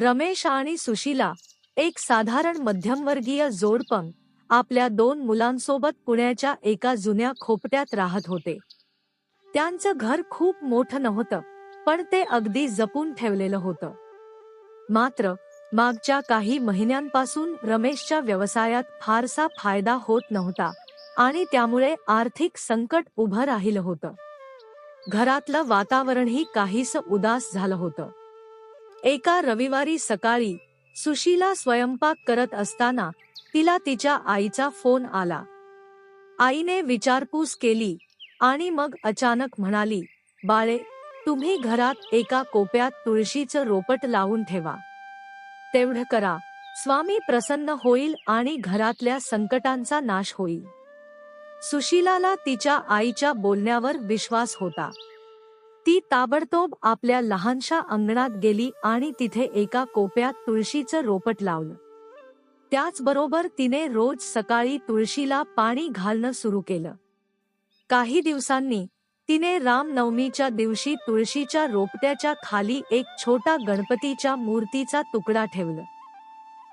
रमेश आणि सुशीला एक साधारण मध्यमवर्गीय जोडपं आपल्या दोन मुलांसोबत पुण्याच्या एका जुन्या खोपट्यात राहत होते. त्यांचं घर खूप मोठं नव्हतं पण ते अगदी जपून ठेवलेलं होतं. मात्र मागच्या काही महिन्यांपासून रमेशच्या व्यवसायात फारसा फायदा होत नव्हता आणि त्यामुळे आर्थिक संकट उभं राहिलं होतं. घरातलं वातावरणही काहीस उदास झालं होतं. एका रविवारी सकाळी सुशीला स्वयंपाक करत असताना तिला तिच्या आईचा फोन आला. आईने विचारपूस केली आणि मग अचानक म्हणाली बाळे तुम्ही घरात एका कोप्यात तुळशीचं रोपट लावून ठेवा. तेवढं करा. स्वामी प्रसन्न होईल आणि घरातल्या संकटांचा नाश होईल. सुशीलाला तिच्या आईच्या बोलण्यावर विश्वास होता. ती ताबडतोब आपल्या लहानशा अंगणात गेली आणि तिथे एका कोप्यात तुळशीचं रोपट लावलं. त्याचबरोबर तिने रोज सकाळी तुळशीला पाणी घालणं सुरू केलं. काही दिवसांनी तिने रामनवमीच्या दिवशी तुळशीच्या रोपट्याच्या खाली एक छोटा गणपतीच्या मूर्तीचा तुकडा ठेवलं.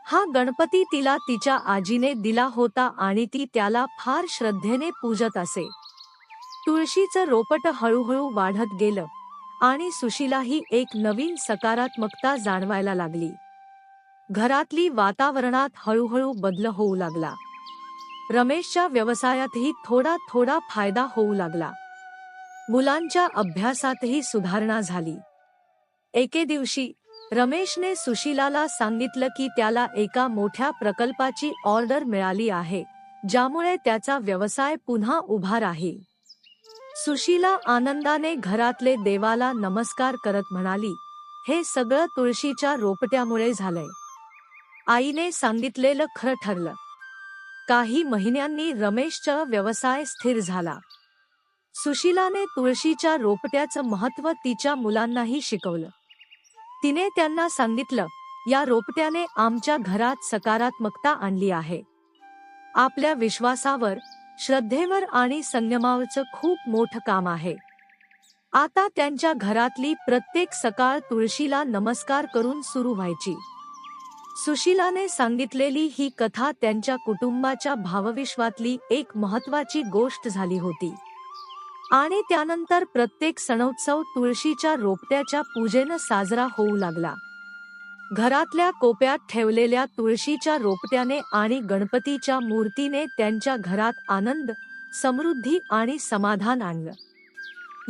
हा गणपती तिला तिच्या आजीने दिला होता आणि ती त्याला फार श्रद्धेने पूजत असे. तुळशीचं रोपट हळूहळू वाढत गेलं आणि सुशीलाही एक नवीन सकारात्मकता जाणवायला लागली. घरातली वातावरणात हळूहळू बदल होऊ लागला. रमेशच्या व्यवसायातही थोडा थोडा फायदा होऊ लागला. मुलांच्या अभ्यासातही सुधारणा झाली. एके दिवशी रमेशने सुशीलाला सांगितलं की त्याला एका मोठ्या प्रकल्पाची ऑर्डर मिळाली आहे ज्यामुळे त्याचा व्यवसाय पुन्हा उभा राहील. सुशीला आनंदाने घरातले देवाला नमस्कार करत म्हणाली हे सगळं तुळशीच्या रोपट्यामुळे झालंय. आईने सांगितलेलं खरं ठरलं. काही महिन्यांनी रमेशचा व्यवसाय स्थिर झाला. सुशीलाने तुळशीच्या रोपट्याचं महत्त्व तिच्या मुलांनाही शिकवलं. तिने त्यांना सांगितलं या रोपट्याने आमच्या घरात सकारात्मकता आणली आहे. आपल्या विश्वासावर श्रद्धेवर आणि संयमावरचं खूप मोठं काम आहे. आता त्यांच्या घरातली प्रत्येक सकाळ तुळशीला नमस्कार करून सुरू व्हायची. सुशीलाने सांगितलेली ही कथा त्यांच्या कुटुंबाच्या भावविश्वातली एक महत्वाची गोष्ट झाली होती. आणि त्यानंतर प्रत्येक सणोत्सव तुळशीच्या रोपट्याच्या पूजेनं साजरा होऊ लागला. घरातल्या कोप्यात ठेवलेल्या तुळशीच्या रोपट्याने आणि गणपतीच्या मूर्तीने त्यांच्या घरात आनंद समृद्धी आणि समाधान आणलं.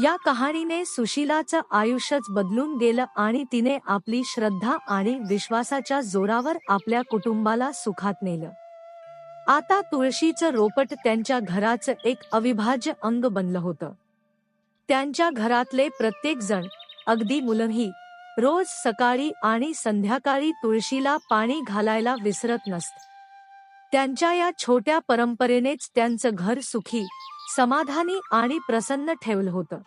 या कहाणीने सुशीलाचं आयुष्यच बदलून गेलं आणि तिने आपली श्रद्धा आणि विश्वासाच्या जोरावर आपल्या कुटुंबाला सुखात नेलं. आता तुळशीचं रोपट त्यांच्या घराचं एक अविभाज्य अंग बनलं होतं. त्यांच्या घरातले प्रत्येक जण अगदी मुलंही रोज सकाळी आणि संध्याकाळी तुळशीला पाणी घालायला विसरत नसत. त्यांच्या या छोट्या परंपरेनेच त्यांचं घर सुखी समाधानी आणि प्रसन्न ठेवलं होतं.